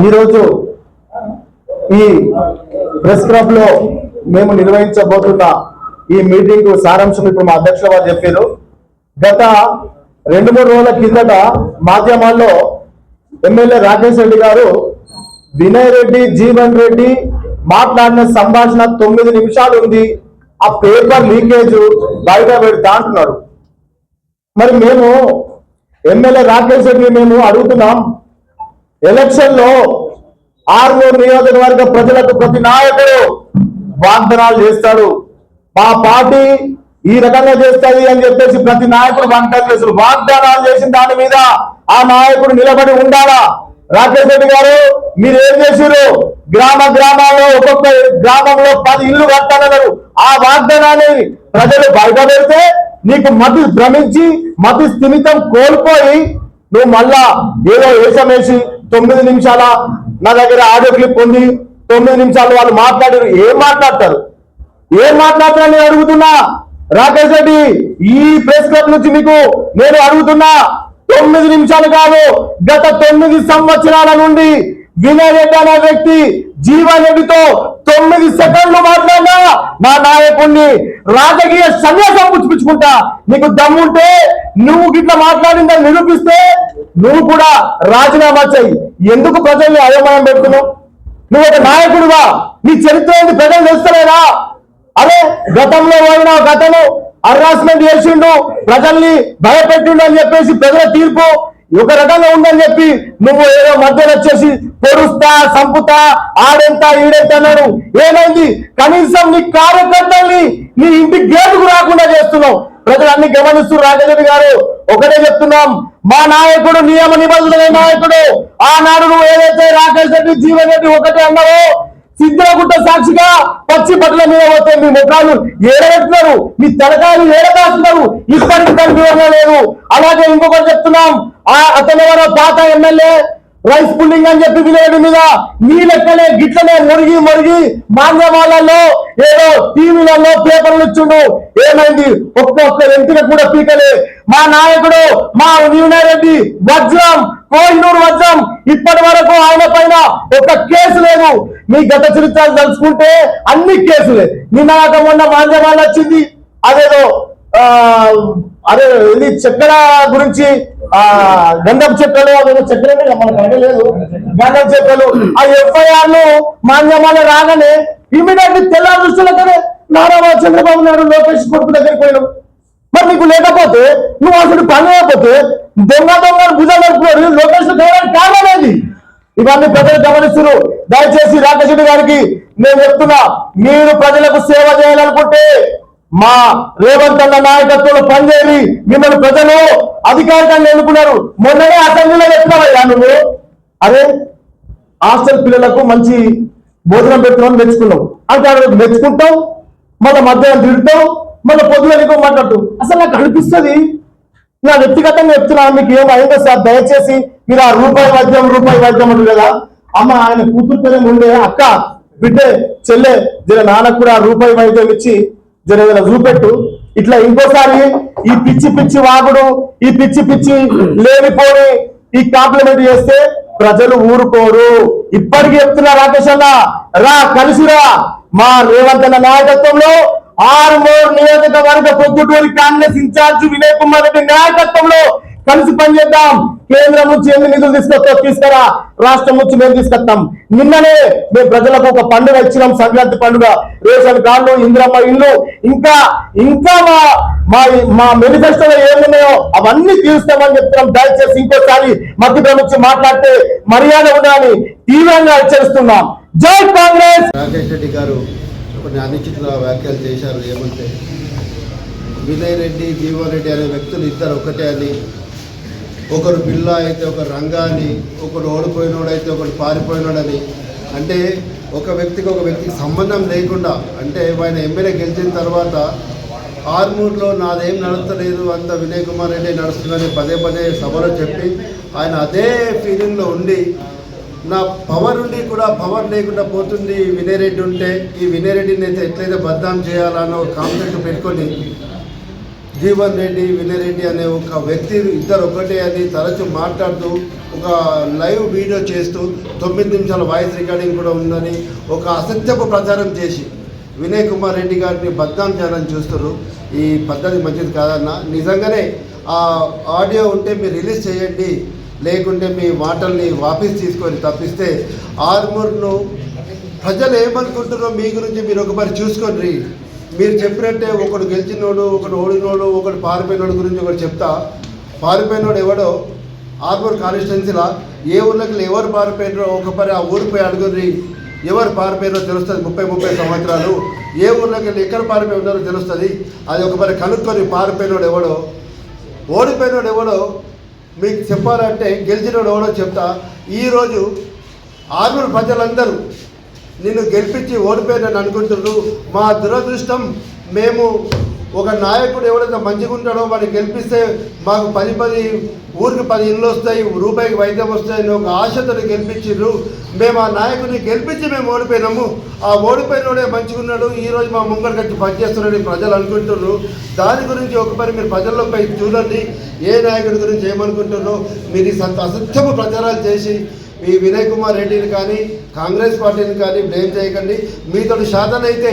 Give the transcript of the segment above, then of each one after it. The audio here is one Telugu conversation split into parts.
ఈరోజు ఈ ప్రెస్ క్లబ్లో మేము నిర్వహించబోతున్న ఈ మీటింగ్ సారాంశం ఇప్పుడు మా అధ్యక్షుల వారు చెప్పారు. గత రెండు మూడు రోజుల కిందట మాధ్యమాల్లో ఎమ్మెల్యే రాకేష్ రెడ్డి గారు వినయ్ రెడ్డి జీవన్ రెడ్డి మాట్లాడిన సంభాషణ తొమ్మిది నిమిషాలు ఉంది. ఆ పేపర్ లీకేజ్ బయట పెడతా అంటున్నారు. మరి మేము ఎమ్మెల్యే రాకేష్ రెడ్డి మేము అడుగుతున్నాం. ఎలక్షన్లో ఆర్మూరు నియోజకవర్గ ప్రజలకు ప్రతి నాయకుడు వాగ్దానాలు చేస్తాడు. మా పార్టీ ఈ రకంగా చేస్తుంది అని చెప్పేసి ప్రతి నాయకుడు వాగ్దానం చేస్తారు వాగ్దానాలు చేసిన దాని మీద ఆ నాయకుడు నిలబడి ఉండాలా? రాకేష్ రెడ్డి గారు మీరు ఏం చేశారు గ్రామ గ్రామాల్లో ఒక్కొక్క గ్రామంలో పది ఇల్లు కట్టాలన్నారు. ఆ వాగ్దానాన్ని ప్రజలు బయటపెడితే నీకు మతి భ్రమించి మతి స్థిమితం కోల్పోయి నువ్వు మళ్ళా ఏదో వేషం వేసి తొమ్మిది నిమిషాల నా దగ్గర ఆడియో క్లిప్ ఉంది. తొమ్మిది నిమిషాలు వాళ్ళు మాట్లాడారు. ఏం మాట్లాడతారు? ఏం మాట్లాడతారని నేను అడుగుతున్నా. రాకేష్ రెడ్డి ఈ ప్రెస్ క్లబ్ నుంచి మీకు నేను అడుగుతున్నా. తొమ్మిది నిమిషాలు కాదు గత తొమ్మిది సంవత్సరాల నుండి వినయ్ రెడ్డి అనే వ్యక్తి జీవన్ రెడ్డితో తొమ్మిది సెకండ్లు మాట్లాడినా నా నాయకుడిని రాజకీయ సన్యాసం పుచ్చుకుంటా నీకు దమ్ముంటే నువ్వు గిట్ల మాట్లాడిందని నిరూపిస్తే నువ్వు కూడా రాజీనామా చెయ్యి ఎందుకు ప్రజల్ని అయోమయం పెడుతున్నావు? నువ్వు ఒక నాయకుడువా? నీ చరిత్ర ఏంటి ప్రజలు తెలుస్తలేదా? అరే గతంలో పోయిన గతము హరాస్మెంట్ చేసిండు. ప్రజల్ని భయపెట్టిండు అని చెప్పేసి ప్రజల తీర్పు ఒక రకంగా ఉందని చెప్పి నువ్వు ఏదో మధ్యలో వచ్చేసి పొరుస్తా సంపుతా ఆడెంత ఈడెంత అన్నాడు. ఏమైంది? కనీసం నీ కార్యకర్తల్ని నీ ఇంటి గేటుకు రాకుండా చేస్తున్నావు. ప్రజలు అన్ని గమనిస్తూ రాజరెడ్డి గారు ఒకటే చెప్తున్నాం. మా నాయకుడు నియమ నిబంధనల నాయకుడు. ఆనాడు నువ్వు ఏదైతే రాకేష్ రెడ్డి జీవన్ రెడ్డి ఒకటే అన్నావో సిద్ధాగుట్ట సాక్షిగా పచ్చి బట్టల మీద పోతే మీ ముఖాలు ఏడబెట్టినారు మీ తలకాయలు ఏడదాస్తున్నారు ఇప్పటికి దానికి వివరణ లేదు. అలాగే ఇంకొకటి చెప్తున్నాం. ఆ అతను ఎవరో పాత ఎమ్మెల్యే రైస్ పుల్లింగ్ అని చెప్పి విలేడు మీద నీ లెక్కలే గిట్లనే మురిగి మురిగి మాంగమాలలో ఏదో టీవీలలో పేపర్లు ఇచ్చిండు. ఏమైంది? ఒక్కొక్క వెంటనే కూడా పీకలే. మా నాయకుడు మా నీవినారెడ్డి వజ్రం కోహినూరు వజ్రం ఇప్పటి వరకు ఆయన ఒక కేసు లేదు. మీ గత చరిత్రలు తలుచుకుంటే అన్ని కేసులే. నిన్న కాక మొన్న మాంజమాల వచ్చింది. అదేదో ఆ అదే ఇది చక్కెర గురించి ఆ గంధం చెక్కలు అదేదో చక్కెర మనకు అడగలేదు గంధం చెక్కలు ఆ ఎఫ్ఐఆర్ను మాన్యమాల రాగానే ఇమీడియట్లీ తెల్ల దృష్టిలోనే నారా చంద్రబాబు నాయుడు లోకేష్ కొడుకు దగ్గరికి పోయినాం. మరి నీకు లేకపోతే నువ్వు అసలు పని లేకపోతే దొంగ దొంగ భుజాలు నడుపుకోరు లోకేష్ కారణం ఏంది? ఇవన్నీ ప్రజలు గమనిస్తున్నారు. దయచేసి రాకశెట్టి గారికి నేను చెప్తున్నా మీరు ప్రజలకు సేవ చేయాలనుకుంటే మా రేవంత్ అన్న నాయకత్వంలో పనిచేయాలి మిమ్మల్ని ప్రజలు అధికారికంగా ఎన్నుకున్నారు. మొన్ననే అసెంబ్లీలో చెప్తున్నావయ్యా నువ్వు? అదే హాస్టల్ పిల్లలకు మంచి భోజనం పెట్టుకోమని మెచ్చుకున్నావు. అంటే ఆ మెచ్చుకుంటాం మళ్ళీ మధ్యాహ్నం తిరుగుతాం మళ్ళీ పొద్దున నీకో మాట్లాడుతూ అసలు నాకు అనిపిస్తుంది. నా వ్యక్తిగతంగా చెప్తున్నాను మీకు ఏమైందో సార్ దయచేసి మీరు ఆ రూపాయి వైద్యం రూపాయి వైద్యం అంటారు కదా? అమ్మ ఆయన కూతురు పిల్లలు ఉండే అక్క బిడ్డే చెల్లె జర నాన్నకు కూడా రూపాయి వైద్యం ఇచ్చి జర చూపెట్టు. ఇట్లా ఇంకోసారి ఈ పిచ్చి పిచ్చి వాగుడు ఈ పిచ్చి పిచ్చి లేనిపోని ఈ కాంప్లిమెంట్ చేస్తే ప్రజలు ఊరుకోరు. ఇప్పటికీ చెప్తున్నా రాకేష్ అన్న రా కలిసిరా మా రేవంత్ అన్న నాయకత్వంలో ఆరుమూరు నియోజకవర్గ పొద్దుటూరి కాంగ్రెస్ ఇన్ఛార్జ్ వినయ్ కుమార్ రెడ్డి నాయకత్వంలో కలిసి పనిచేద్దాం. కేంద్రం నుంచి ఎన్ని నిధులు తీసుకొస్తా తీసుకురా. రాష్ట్రం నుంచి మేము తీసుకొస్తాం. నిన్ననే మేము ప్రజలకు ఒక పండుగ ఇచ్చినాం. సంక్రాంతి పండుగ. రేషన్ కార్డు ఇందిరమ్మ ఇల్లు ఇంకా ఇంకా మా మా మా మేనిఫెస్టోలో ఏమున్నాయో అవన్నీ తీరుస్తామని చెప్తున్నాం. దయచేసి ఇంకోసారి మధ్య నుంచి మాట్లాడితే మర్యాద ఉండాలని తీవ్రంగా హెచ్చరిస్తున్నాం. జై కాంగ్రెస్! రాకేష్ రెడ్డి గారు కొన్ని అనుచిత వ్యాఖ్యలు చేశారు. ఏమంటే వినయ్ రెడ్డి జీవన్ రెడ్డి అనే వ్యక్తులు ఇద్దరు ఒకటే అని ఒకరు పిల్ల అయితే ఒకరు రంగా అని ఒకరు ఓడిపోయినోడైతే ఒకరు పారిపోయినోడని. అంటే ఒక వ్యక్తికి ఒక వ్యక్తికి సంబంధం లేకుండా అంటే ఆయన ఎమ్మెల్యే గెలిచిన తర్వాత ఆర్మూర్లో నాదేం నడతలేదు అంత వినయ్ కుమార్ రెడ్డి నడుస్తుందని పదే పదే సభలో చెప్పి ఆయన అదే ఫీలింగ్లో ఉండి నా పవర్ ఉండి కూడా పవర్ లేకుండా పోతుంది వినయ్ రెడ్డి ఉంటే ఈ వినయ్ రెడ్డిని అయితే ఎట్లయితే బద్నాం ఒక కాన్సెప్ట్ పెట్టుకొని జీవన్ రెడ్డి వినయ్ రెడ్డి అనే ఒక వ్యక్తి ఇద్దరు ఒకటే అని తరచు మాట్లాడుతూ ఒక లైవ్ వీడియో చేస్తూ తొమ్మిది నిమిషాల వాయిస్ రికార్డింగ్ కూడా ఉందని ఒక అసత్యపు ప్రచారం చేసి వినయ్ కుమార్ రెడ్డి గారిని బద్నాం చేయాలని చూస్తారు ఈ పద్ధతి మంచిది కాదన్న. నిజంగానే ఆ ఆడియో ఉంటే మీరు రిలీజ్ చేయండి లేకుంటే మీ మాటల్ని వాపస్ తీసుకొని తప్పిస్తే ఆర్మూర్ను ప్రజలు ఏమనుకుంటున్నారో మీ గురించి మీరు ఒకసారి చూసుకోండి మీరు చెప్పినట్టే ఒకడు గెలిచినోడు ఒకడు ఓడినోడు ఒకడు పారిపోయినోడు గురించి ఒకటి చెప్తా. పారిపోయినోడు ఎవడో? ఆర్మూర్ కాన్స్టిట్యున్సీలా? ఏ ఊర్లోకి ఎవరు పారిపోయినో ఒక పరి ఆ ఊరు పోయి అడుగురి ఎవరు పారిపోయినో తెలుస్తుంది ముప్పై ముప్పై సంవత్సరాలు. ఏ ఊర్లోకి వెళ్ళి ఎక్కడ పారిపోయి ఉన్నారో తెలుస్తుంది. అది ఒకసారి కనుక్కొని పారిపోయినోడు ఎవడో? ఓడిపోయినోడు ఎవడో? మీకు చెప్పాలంటే గెలిచినోడు ఎవడో చెప్తా. ఈరోజు ఆర్మూర్ ప్రజలందరూ నిన్ను గెలిపించి ఓడిపోయానని అనుకుంటున్నారు మా దురదృష్టం మేము ఒక నాయకుడు ఎవడైతే మంచిగా ఉంటాడో వాడిని గెలిపిస్తే మాకు పది పది ఊరికి పది ఇళ్ళు వస్తాయి రూపాయికి వైద్యం వస్తాయని ఒక ఆశతో గెలిపించారు మేము ఆ నాయకుడిని గెలిపించి మేము ఓడిపోయినాము. ఆ ఓడిపోయినోడే మంచిగా ఉన్నాడు. ఈరోజు మా ముంగడు కట్టి పనిచేస్తున్నాడని ప్రజలు అనుకుంటున్నారు. దాని గురించి ఒకసారి మీరు ప్రజల్లో చూడండి. ఏ నాయకుడి గురించి ఏమనుకుంటున్నారో? మీరు అసత్యము సత్ ప్రచారాలు చేసి ఈ వినయ్ కుమార్ రెడ్డిని కానీ కాంగ్రెస్ పార్టీని కానీ బ్లేమ్ చేయకండి. మీతో శాతనైతే అయితే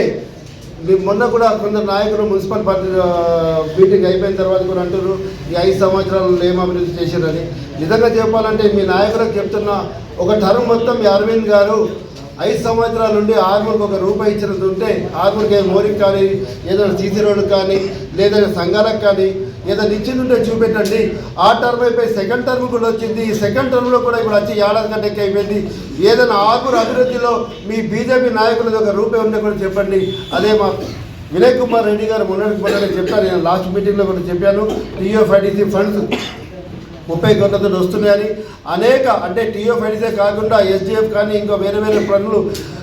మీ మొన్న కూడా కొందరు నాయకులు మున్సిపల్ పార్టీ మీటింగ్ అయిపోయిన తర్వాత కూడా అంటారు ఈ ఐదు సంవత్సరాలు ఏం చేశారని. నిజంగా చెప్పాలంటే మీ నాయకులకు చెప్తున్న ఒక టర్మ్ మొత్తం మీ అరవింద్ గారు ఐదు సంవత్సరాల నుండి ఆర్మూర్కి ఒక రూపాయి ఇచ్చినది ఉంటే ఆర్మూర్కి మోరికి కానీ ఏదైనా సీసీ రోడ్డు కానీ లేదా సంఘాలకు కానీ ఏదైనా ఇచ్చిందంటే చూపెట్టండి. ఆ టర్మ్ అయిపోయి సెకండ్ టర్మ్ కూడా వచ్చింది. ఈ సెకండ్ టర్మ్లో కూడా ఇప్పుడు వచ్చి ఏడాది కంటే అయిపోయింది. ఏదైనా ఆగురు అభివృద్ధిలో మీ బీజేపీ నాయకులది ఒక రూపే ఉంటే కూడా చెప్పండి. అదే మా వినయ్ కుమార్ రెడ్డి గారు మొన్నటికి మొన్న చెప్పాను నేను లాస్ట్ మీటింగ్లో కూడా చెప్పాను. టీఎఫ్ఐడిసి ఫండ్స్ ముప్పై కోట్లతో వస్తున్నాయని. అనేక అంటే టీఎఫ్ఐడిసే కాకుండా ఎస్డిఎఫ్ కానీ ఇంకా వేరే వేరే పనులు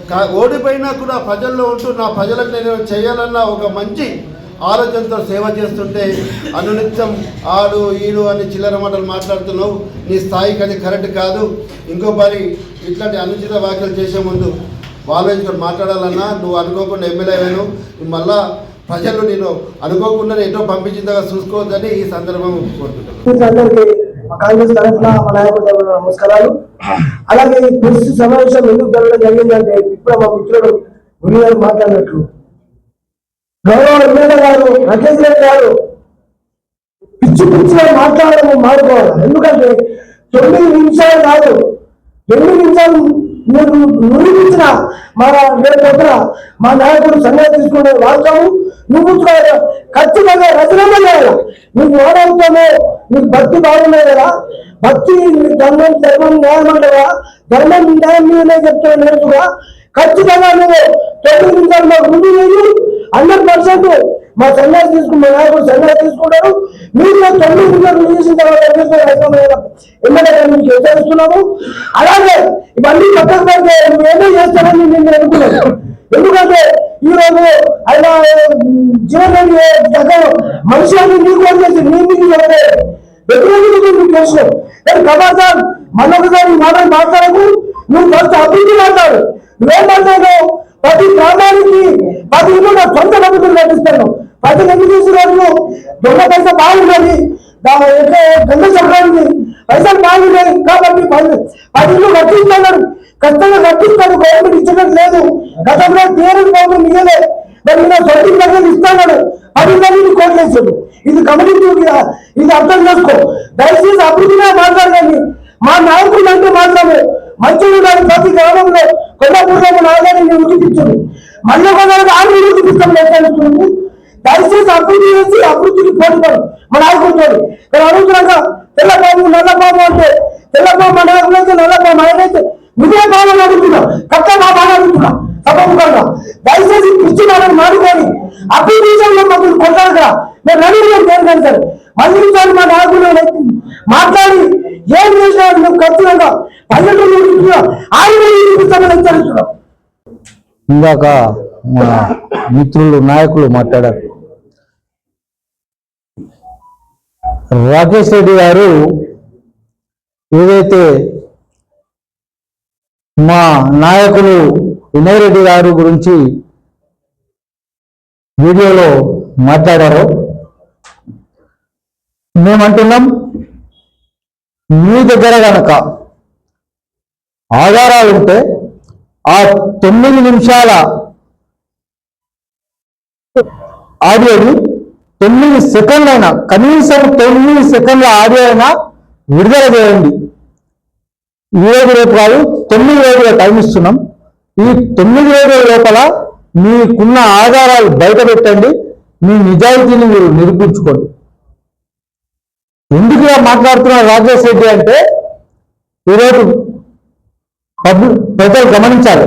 కా ఓడిపోయినా కూడా ప్రజల్లో ఉంటూ నా ప్రజలకు నేను చేయాలన్న ఒక మంచి ఆలోచనతో సేవ చేస్తుంటే అనునిత్యం ఆడు ఈడు అని చిల్లర మాటలు మాట్లాడుతున్నావు. నీ స్థాయికి అది కరెక్ట్ కాదు. ఇంకో పని ఇట్లాంటి అనుచిత వ్యాఖ్యలు చేసే ముందు ఆలోచించుకొని మాట్లాడాలన్నా నువ్వు అనుకోకుండా ఎమ్మెల్యే అయ్యాను. మళ్ళా ప్రజలు నేను అనుకోకుండా ఎటో పంపించిందా చూసుకోవద్దని ఈ సందర్భం కోరుకుంటున్నాను. కాంగ్రెస్ తరఫున మా నమస్కారాలు. అలాగే ఈ సమావేశం ఎందుకు జరగడం జరిగిందంటే ఇప్పుడు మా మిత్రుడు గురి గారు మాట్లాడినట్లు. గౌరవ ఎమ్మెల్యే గారు రాకేష్ గారు పిచ్చి పిచ్చిగా మాట్లాడడం మారుకోవాలి ఎందుకంటే తొమ్మిది నిమిషాలు కాదు ఎన్ని నిమిషాలు మీరు నిరూపించిన మన రేపొద్దున మా నాయకుడు సన్యాసం తీసుకునే వాడతాము నువ్వు ఖచ్చితంగా రచన లేదు నీకు ఓడవుతామో నీకు భక్తి బాగున్నాయి కదా. భక్తి ధర్మం ధర్మం న్యాయం అంటారా ధర్మం న్యాయం మీదనే చెప్తాను నేర్చుగా ఖచ్చితంగా నువ్వు తొమ్మిది నిమిషాలు మాకు ముందు లేదు హండ్రెడ్ పర్సెంట్ మా సన్యాసి తీసుకుని మా నాయకుడు సన్యాసి తీసుకుంటారు మీరు తొమ్మిది నిమిషాలు చేసిన తర్వాత ఎమ్మెల్యే గారు మీకు హెచ్చరిస్తున్నాము. అలాగే ఇవన్నీ పక్కన పెడితే ఏమో చేస్తామని నేను అనుకున్నాను ఎందుకంటే ఈ రోజు ఆయన జీవనం రెడ్డి దగ్గర మనిషి అని నీకు వచ్చేసి నీ మీకు ఎవరే వ్యతిరేకంగా నీకు తెలుసు? కానీ ప్రభాసం మాటలు మాట్లాడకు. నువ్వు ఫస్ట్ అభివృద్ధి మాట్లాడు. నువ్వేం మాట్లాడావు ప్రతి గ్రామానికి పది ఇల్లు నా సొంత డబ్బులు కట్టిస్తాను. ప్రతి ఎందుకు చేసిన దొంగ పైసా బాగున్నది గంగ చెప్పడానికి పైసలు బాగున్నాయి కాబట్టి పది పది ఇల్లు కట్టిస్తాడు ఖచ్చితంగా కట్టిస్తాడు గవర్నమెంట్ ఇచ్చడం లేదు. గతంలో తీరని గవర్నమెంట్ ఇయ్యలే. మరి ఈయన సొంత దగ్గర ఇస్తాను పది మందిని కోట్లేసాడు ఇది కమ్యూనిటీ ఇది అర్థం చేసుకో. దయచేసి అభివృద్ధిగా మాట్లాడండి మా నాయకులు అంటే మాత్రమే మంచి ప్రతి గ్రామంలో కొల్లాపూర్లో నాయకుడిని ఉడిపించారు మళ్ళీ కొందరు ఆమె ఉడిపిస్తాం లేదనుకుంటుంది దయచేసి అభివృద్ధి చేసి అభివృద్ధికి పోటీపడు మన నాయకుడితో నేను అడుగుతున్నాక తెల్లబాబు నల్లబాబు అంటే తెల్లబాబు మా నాయకుడు అయితే నల్లబాబు ఆయన నువ్వే బాగా అడుగుతున్నా. కట్ట మా బాగా అడుగుతున్నా. సభముఖంగా దయచేసి పిచ్చి మాటలు మాడుకొని అభివృద్ధి విషయంలో మమ్మల్ని కొట్టాడుగా మేము నడుగులో తేలికాను సార్. మళ్ళీ మా నాయకులు మాట్లాడి ఏం చేసినా నువ్వు ఖచ్చితంగా పల్లెటూరు ఆయన చూపిస్తామని ఇందాక మా మిత్రులు నాయకులు మాట్లాడారు. రాకేష్ రెడ్డి గారు ఏదైతే మా నాయకులు వినయ్ రెడ్డి గారు గురించి వీడియోలో మాట్లాడారో మేమంటున్నాం మీ దగ్గర గనక ఆధారాలు ఉంటే ఆ తొమ్మిది నిమిషాల ఆడియోని తొమ్మిది సెకండ్లు అయినా కనీసం తొమ్మిది సెకండ్ల ఆడియో అయినా విడుదల చేయండి. ఈరోజు రేపు కాదు తొమ్మిది రోజుల టైం ఇస్తున్నాం. ఈ తొమ్మిది రోజుల లోపల మీకున్న ఆధారాలు బయట పెట్టండి. మీ నిజాయితీని మీరు నిరూపించుకోండి. ఎందుకు మాట్లాడుతున్న రాజేష్ రెడ్డి అంటే ఈరోజు పబ్లిక్ ప్రజలు గమనించాలి.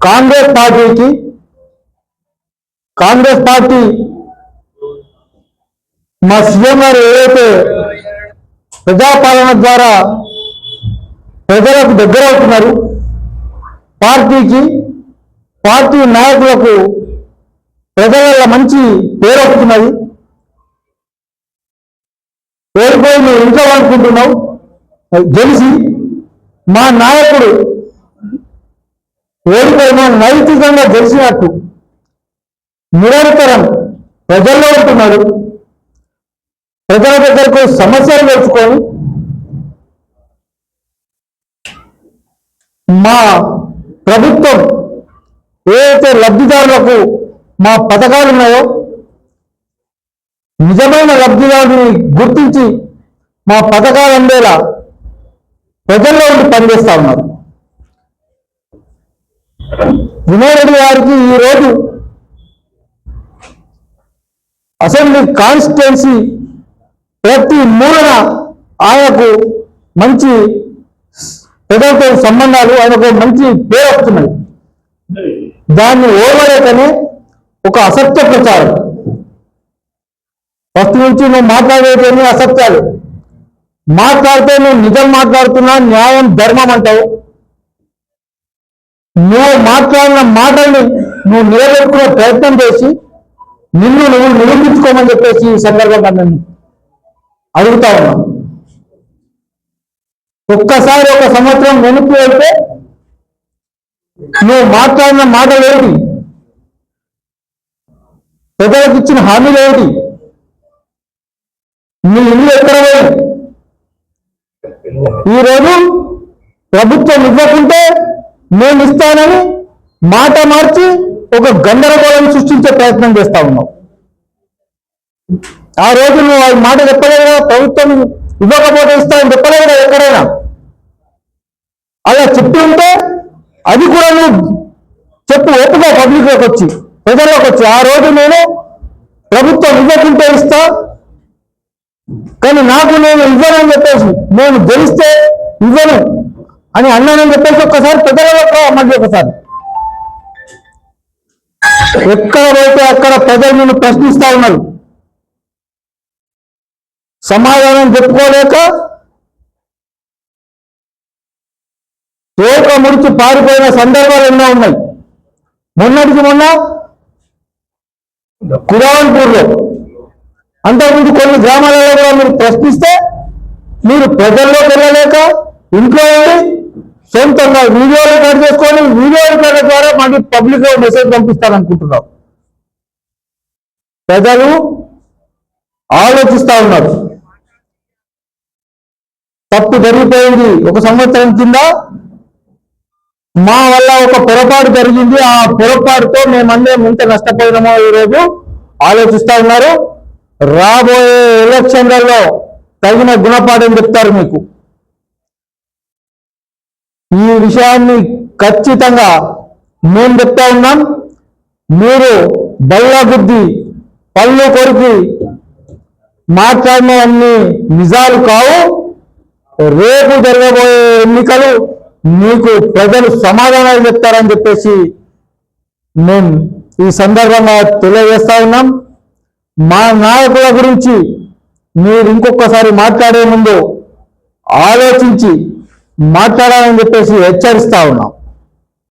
కాంగ్రెస్ పార్టీకి కాంగ్రెస్ పార్టీ మా సీఎం గారు ఏదైతే ప్రజాపాలన ద్వారా ప్రజలకు దగ్గర అవుతున్నారు పార్టీకి పార్టీ నాయకులకు ప్రజల మంచి పేరు వస్తున్నది ఓడిపోయి నువ్వు ఇంట్లో అనుకుంటున్నావు గెలిచి మా నాయకుడు ఓడిపోయిన నైతికంగా గెలిచినట్టు నిరంతరం ప్రజల్లో ఉంటున్నాడు. ప్రజల దగ్గరకు సమస్యలు తెచ్చుకొని మా ప్రభుత్వం ఏదైతే లబ్ధిదారులకు మా పథకాలు ఉన్నాయో నిజమైన లబ్ధిదారుని గుర్తించి మా పథకాలు అందేలా ప్రజల్లో ఉండి పనిచేస్తా ఉన్నారు. వినయ్ రెడ్డి గారికి ఈరోజు అసెంబ్లీ కాన్స్టిట్యున్సీ ప్రతి మూలన ఆయనకు మంచి ప్రజలతో సంబంధాలు ఆయనకు మంచి పేరు వస్తున్నాయి. దాన్ని ఓవలేకనే ఒక అసత్య ప్రచారం. ఫస్ట్ నుంచి నువ్వు మాట్లాడేటన్నీ అసత్యాలు? మాట్లాడితే నువ్వు నిజం మాట్లాడుతున్నా న్యాయం ధర్మం అంటావు. నువ్వు మాట్లాడిన మాటల్ని నువ్వు నిలబెట్టుకునే ప్రయత్నం చేసి నిన్ను నువ్వు నిరూపించుకోమని చెప్పేసి ఈ సందర్భంగా నేను అడుగుతా ఉన్నా. ఒక్కసారి ఒక సంవత్సరం వెనక్కి వెళ్తే నువ్వు మాట్లాడిన మాటలు ఏమిటి ప్రజలకు ఇచ్చిన హామీలు ఏమిటి? మీ ఇల్లు ఎక్కడ ఈరోజు ప్రభుత్వం ఇవ్వకుంటే మేము ఇస్తానని మాట మార్చి ఒక గందరగోళం సృష్టించే ప్రయత్నం చేస్తా ఉన్నాం. ఆ రోజు నువ్వు ఆ మాట చెప్పలేదు కదా ప్రభుత్వం ఇవ్వకపోతే ఇస్తానని చెప్పలేదు కదా ఎక్కడైనా? అలా చెప్పి ఉంటే అది కూడా నువ్వు చెప్పు ఒప్పుకో పబ్లిక్లోకి వచ్చి. ప్రజల్లోకి వచ్చి ఆ రోజు నేను ప్రభుత్వం ఇవ్వకుంటే ఇస్తా కానీ నాకు నేను ఇవ్వనని చెప్పేసి నేను గెలిస్తే ఇవ్వను అని అన్నానని చెప్పేసి ఒక్కసారి ప్రజలలో మళ్ళీ ఒకసారి. ఎక్కడ పోతే అక్కడ ప్రజలు నిన్ను ప్రశ్నిస్తా ఉన్నారు. సమాధానం చెప్పుకోలేక తోక ముడిచి పారిపోయిన సందర్భాలు ఎన్నో ఉన్నాయి. మొన్నటికి మొన్న కురావన్పూర్లో అంతకుముందు కొన్ని గ్రామాలలో కూడా మీరు ప్రశ్నిస్తే మీరు ప్రజల్లోకి వెళ్ళలేక ఇంట్లో ఉండి సొంతంగా వీడియో రికార్డ్ చేసుకొని వీడియో రికార్డ్ ద్వారా మనకి పబ్లిక్లో మెసేజ్ పంపిస్తారనుకుంటున్నావు ప్రజలు ఆలోచిస్తా ఉన్నారు. తప్పు జరిగిపోయింది ఒక సంవత్సరం కింద మా వల్ల ఒక పొరపాటు జరిగింది. ఆ పొరపాటుతో మేమందరం ఇంత నష్టపోయినామో ఈరోజు ఆలోచిస్తా ఉన్నారు. రాబోయే ఎలక్షన్లలో తగిన గుణపాఠం చెప్తారు మీకు. ఈ విషయాన్ని ఖచ్చితంగా మేము చెప్తా ఉన్నాం. మీరు బల్ల బుద్ధి పళ్ళు కొరికి మాట్లాడినవన్నీ నిజాలు కావు. రేపు జరగబోయే ఎన్నికలు మీకు ప్రజలు సమాధానాలు చెప్తారని చెప్పేసి మేము ఈ సందర్భంగా తెలియజేస్తా ఉన్నాం. మా నాయకుల గురించి మీరు ఇంకొకసారి మాట్లాడే ముందు ఆలోచించి మాట్లాడాలని చెప్పేసి హెచ్చరిస్తా ఉన్నాం.